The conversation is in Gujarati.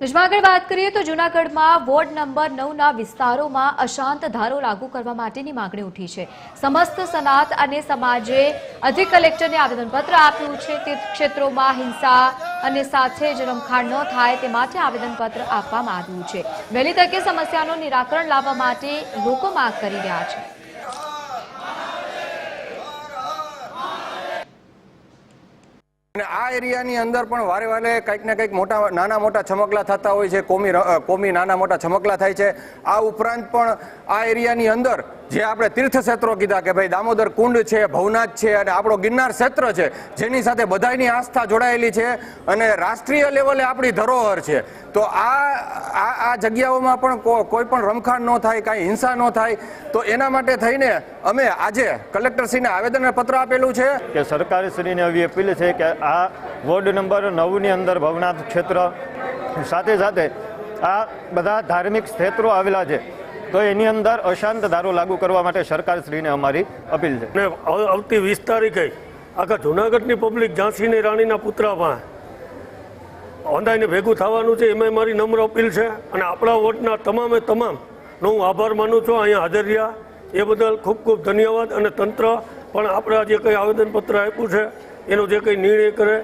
નિજમાં આગળ વાત કરીએ તો જૂનાગઢમાં વોર્ડ નંબર નવના વિસ્તારોમાં અશાંત ધારો લાગુ કરવા માટેની માંગણી ઉઠી છે. સમસ્ત સનાત અને સમાજે અધિક કલેક્ટરને આવેદનપત્ર આપ્યું છે. તે ક્ષેત્રોમાં હિંસા અને સાથે જ રમખાણ ન થાય તે માટે આવેદનપત્ર આપવામાં આવ્યું છે. વહેલી તકે સમસ્યાનું નિરાકરણ લાવવા માટે લોકો માંગ કરી રહ્યા છે. અને આ એરિયાની અંદર પણ વારે વારે કંઈક ને કંઈક મોટા નાના મોટા છમકલા થતા હોય છે, કોમી કોમી નાના મોટા છમકલા થાય છે. આ ઉપરાંત પણ આ એરિયાની અંદર જે આપણે તીર્થ ક્ષેત્રો કીધા કે ભાઈ દામોદર કુંડ છે, ભવનાથ છે અને આપણો ગિરનાર ક્ષેત્ર છે, જેની સાથે બધાની આસ્થા જોડાયેલી છે અને રાષ્ટ્રીય લેવલે આપણી ધરોહર છે. તો આ આ જગ્યાઓમાં પણ કોઈ પણ રમખાણ ન થાય, કાંઈ હિંસા ન થાય, તો એના માટે થઈને અમે આજે કલેક્ટરશ્રીને આવેદનપત્ર આપેલું છે. કે સરકારશ્રીને એવી અપીલ છે કે આ વોર્ડ નંબર નવની અંદર ભવનાથ ક્ષેત્ર સાથે સાથે આ બધા ધાર્મિક ક્ષેત્રો આવેલા છે. તો એની અંદર અશાંત ધારો લાગુ કરવા માટે સરકારશ્રીને અમારી અપીલ છે. ને આવતી વીસ તારીખે આખા જુનાગઢની પબ્લિક ઝાંસીની રાણીના પુત્રામાં ઓંધાઈને ભેગું થવાનું છે એમાં મારી નમ્ર અપીલ છે અને આપણા વોટના તમામે તમામ હું આભાર માનું છું, અહીંયા હાજર રહ્યા. એ બદલ ખૂબ ખૂબ ધન્યવાદ અને તંત્ર પણ આપણા જે કંઈ આવેદનપત્ર આપ્યું છે, એનો જે કંઈ નિર્ણય કરે